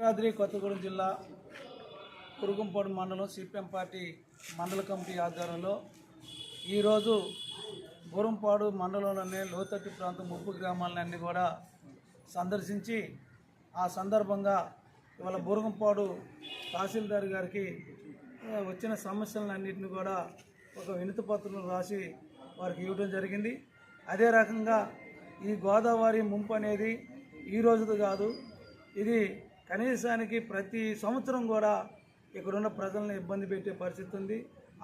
భద్రాద్రి కొత్తగూడెం జిల్లా కురుగుంపాడు మండలం CPM party మండల కమిటీ ఆధ్వర్యంలో ఈరోజు గురంపాడు మండలంలోనే లోతట్టు ప్రాంతం ముప్పు గ్రామాలన్నీ కూడా సందర్శించి ఆ సందర్భంగా ఇవాళ బురగంపాడు తహసీల్దార్ గారికి వచ్చిన సమస్యలన్నింటినీ కూడా ఒక వినతి పత్రం రాసి వారికి ఇవ్వడం జరిగింది. అదే రకంగా ఈ గోదావరి ముంపు అనేది ఈ రోజుది కాదు ఇది కనీసానికి ప్రతి సంవత్సరం కూడా ఇక్కడున్న ప్రజలను ఇబ్బంది పెట్టే పరిస్థితి ఉంది.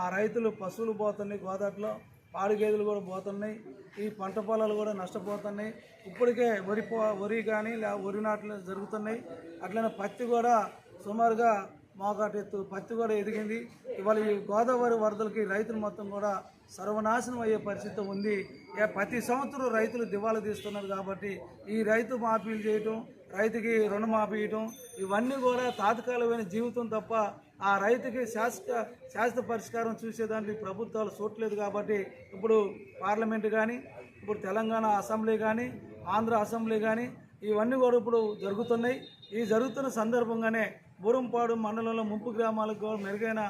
ఆ రైతులు పశువులు పోతున్నాయి గోదావరిలో పాడి గేదెలు కూడా పోతున్నాయి. ఈ పంట పొలాలు కూడా నష్టపోతున్నాయి. ఇప్పటికే వరి పో వరి కానీ లే వరి నాట్లు జరుగుతున్నాయి. అట్లనే పత్తి కూడా సుమారుగా మోకాటెత్తు పత్తి కూడా ఎదిగింది. ఇవాళ ఈ గోదావరి వరదలకి రైతులు మొత్తం కూడా సర్వనాశనం అయ్యే పరిస్థితి ఉంది. ప్రతి సంవత్సరం రైతులు దివాలా తీస్తున్నారు కాబట్టి ఈ రైతు మాఫీలు చేయటం రైతుకి రుణమాఫీ ఇవ్వటం ఇవన్నీ కూడా తాత్కాలికమైన జీవితం తప్ప ఆ రైతుకి శాశ్వత శాశ్వత పరిష్కారం చూసేదానికి ప్రభుత్వాలు చూడలేదు కాబట్టి ఇప్పుడు పార్లమెంట్ కానీ ఇప్పుడు తెలంగాణ అసెంబ్లీ కానీ ఆంధ్ర అసెంబ్లీ కానీ ఇవన్నీ కూడా ఇప్పుడు జరుగుతున్నాయి. ఈ జరుగుతున్న సందర్భంగానే బూరంపాడు మండలంలో ముంపు గ్రామాలకు మెరుగైన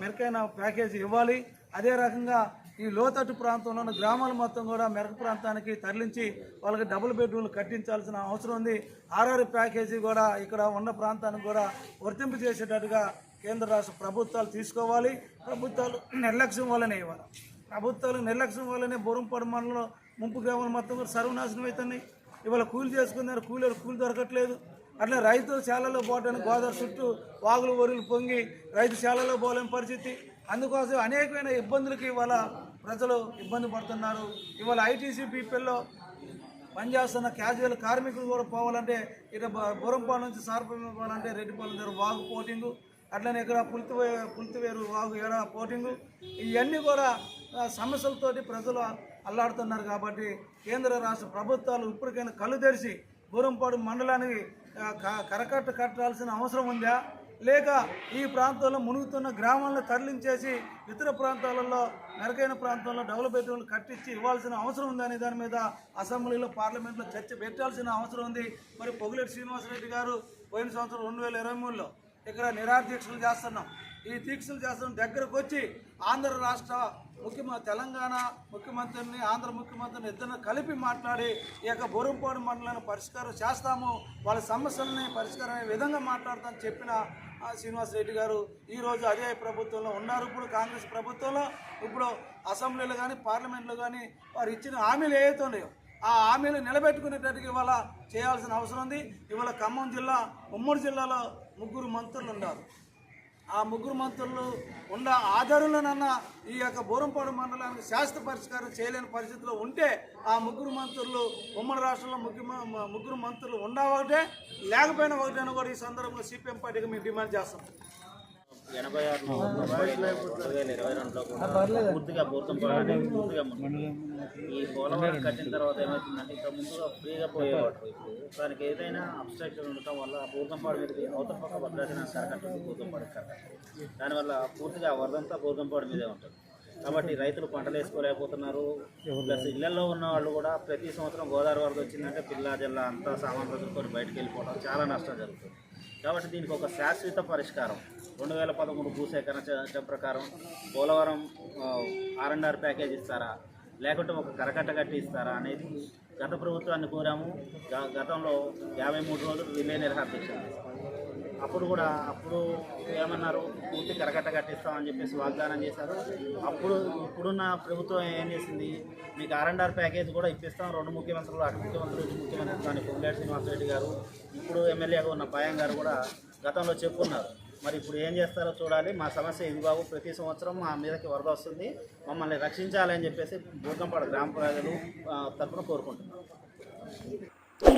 మెరుగైన ప్యాకేజీ ఇవ్వాలి. అదే రకంగా ఈ లోతట్టు ప్రాంతంలో ఉన్న గ్రామాలు మొత్తం కూడా మెరక ప్రాంతానికి తరలించి వాళ్ళకి డబుల్ బెడ్రూమ్లు కట్టించాల్సిన అవసరం ఉంది. ఆర్ఆర్ ప్యాకేజీ కూడా ఇక్కడ ఉన్న ప్రాంతానికి కూడా వర్తింపు చేసేటట్టుగా కేంద్ర రాష్ట్ర ప్రభుత్వాలు తీసుకోవాలి. ప్రభుత్వాలు నిర్లక్ష్యం వల్లనే ఇవ్వాలి ప్రభుత్వాలు నిర్లక్ష్యం వల్లనే బూరంపాడు మండలంలో ముంపు గ్రామాలు మొత్తం కూడా సర్వనాశనం అవుతున్నాయి. ఇవాళ కూలి చేసుకున్నారు కూలీలు కూలి దొరకట్లేదు. అట్లా రైతు శాలలో పోవడానికి గోదావరి చుట్టూ వాగులు వరులు పొంగి రైతు శాలలో పోలేని పరిస్థితి. అందుకోసం అనేకమైన ఇబ్బందులకి ఇవాళ ప్రజలు ఇబ్బంది పడుతున్నారు. ఇవాళ ఐటీసీ పీపుల్లో పనిచేస్తున్న క్యాజువల్ కార్మికులు కూడా పోవాలంటే ఇటు బురంపాడు నుంచి సార్పల్లి పోవాలంటే రెడ్డిపాలెం దగ్గర వాగు పోటింగు అట్లనే ఇక్కడ పులితివే పులితివేరు వాగు ఏడ పోటింగు ఇవన్నీ కూడా సమస్యలతోటి ప్రజలు అల్లాడుతున్నారు కాబట్టి కేంద్ర రాష్ట్ర ప్రభుత్వాలు ఇప్పటికైనా కళ్ళు తెరిచి బూరంపాడు మండలానికి క- కరకట్ట కట్టాల్సిన అవసరం ఉందా? లేక ఈ ప్రాంతంలో మునుగుతున్న గ్రామాలను తరలించేసి ఇతర ప్రాంతాలలో మెరుగైన ప్రాంతాల్లో బెడ్రూమ్లు కట్టించి ఇవ్వాల్సిన అవసరం ఉందనే దాని మీద అసెంబ్లీలో పార్లమెంట్లో చర్చ పెట్టాల్సిన అవసరం ఉంది. మరి పొగులేటి శ్రీనివాసరెడ్డి గారు పోయిన సంవత్సరం రెండు వేల ఇరవై మూడులో ఇక్కడ నిరాదీక్షలు చేస్తున్నాం. ఈ దీక్షలు చేస్తున్నాం దగ్గరకు వచ్చి ఆంధ్ర రాష్ట్ర ముఖ్యమంత్రి తెలంగాణ ముఖ్యమంత్రిని ఆంధ్ర ముఖ్యమంత్రిని ఇద్దరిని కలిపి మాట్లాడి ఈ యొక్క బోరంపాడు మండలాన్ని పరిష్కారం చేస్తాము. వాళ్ళ సమస్యలని పరిష్కారం అయ్యే విధంగా మాట్లాడతామని చెప్పిన శ్రీనివాస్ రెడ్డి గారు ఈరోజు అదే ప్రభుత్వంలో ఉన్నారు. ఇప్పుడు కాంగ్రెస్ ప్రభుత్వంలో ఇప్పుడు అసెంబ్లీలో కానీ పార్లమెంట్లో కానీ వారు ఇచ్చిన హామీలు ఏవైతే ఉన్నాయో ఆ హామీలు నిలబెట్టుకునేటట్టుగా ఇవాళ చేయాల్సిన అవసరం ఉంది. ఇవాళ ఖమ్మం జిల్లా ఉమ్మడి జిల్లాలో ముగ్గురు మంత్రులు ఉన్నారు. ఆ ముగ్గురు మంత్రులు ఉన్న ఆధారులనన్నా ఈ యొక్క బోరంపాడు మండలానికి శాస్త్ర పరిష్కారం చేయలేని పరిస్థితిలో ఉంటే ఆ ముగ్గురు మంత్రులు ఉమ్మడి రాష్ట్రంలో ముఖ్య ముగ్గురు మంత్రులు ఉండా ఒకటే లేకపోయినా ఒకటేనా కూడా ఈ సందర్భంగా సిపిఎం పార్టీకి మేము డిమాండ్ చేస్తాం. ఎనభై ఆరు రెండు వేల ఇరవై రెండులో పూర్తిగా పూర్తిగా పూర్తిగా మునిగింది. ఈ పోలవరం కట్టిన తర్వాత ఏమవుతుందంటే ఇంత ముందుగా ఫ్రీగా పోయేవాడు ఇప్పుడు. దానికి ఏదైనా అబ్స్ట్రక్షన్ ఉండటం వల్ల బూర్గంపాడు మీదకి అవతల పక్క భద్రాచలం కరకట్ట బూర్గంపాడు కరకట్ట. దానివల్ల పూర్తిగా వరదంతా బూర్గంపాడు మీదే ఉంటుంది. కాబట్టి రైతులు పంటలు వేసుకోలేకపోతున్నారు. ప్లస్ ఇళ్ళలో ఉన్న వాళ్ళు కూడా ప్రతి సంవత్సరం గోదావరి వరద వచ్చిందంటే పిల్ల జిల్లా అంతా సామాన్ వదులుకొని బయటకు వెళ్ళిపోవడం చాలా నష్టం జరుగుతుంది. కాబట్టి దీనికి ఒక శాశ్వత పరిష్కారం. రెండు వేల పదమూడు భూసేకరణ చట్టం ప్రకారం Polavaram R and R package ఇస్తారా? లేకుంటే ఒక కరకట్ట కట్టి ఇస్తారా అనేది గత ప్రభుత్వాన్ని కోరాము. గ- గతంలో యాభై మూడు రోజులు రిలే నిర్హార్ అప్పుడు కూడా అప్పుడు ఏమన్నారు? పూర్తి కరకట్ట కట్టిస్తామని చెప్పేసి వాగ్దానం చేశారు. అప్పుడు ఇప్పుడున్న ప్రభుత్వం ఏం చేసింది? మీకు ఆర్ ప్యాకేజ్ కూడా ఇప్పిస్తాం. రెండు ముఖ్యమంత్రులు అటు ముఖ్యమంత్రులు ఇటు ముఖ్యమంత్రి కానీ పొంగులేటి శ్రీనివాసరెడ్డి గారు ఇప్పుడు ఎమ్మెల్యేగా ఉన్న పాయం గారు కూడా గతంలో చెప్పున్నారు. మరి ఇప్పుడు ఏం చేస్తారో చూడాలి. మా సమస్య ఇది బాబు. ప్రతి సంవత్సరం మా మీదకి వరద వస్తుంది. మమ్మల్ని రక్షించాలని చెప్పేసి బూర్గంపాడు గ్రామ ప్రజలు తరఫున తరపున కోరుకుంటున్నారు.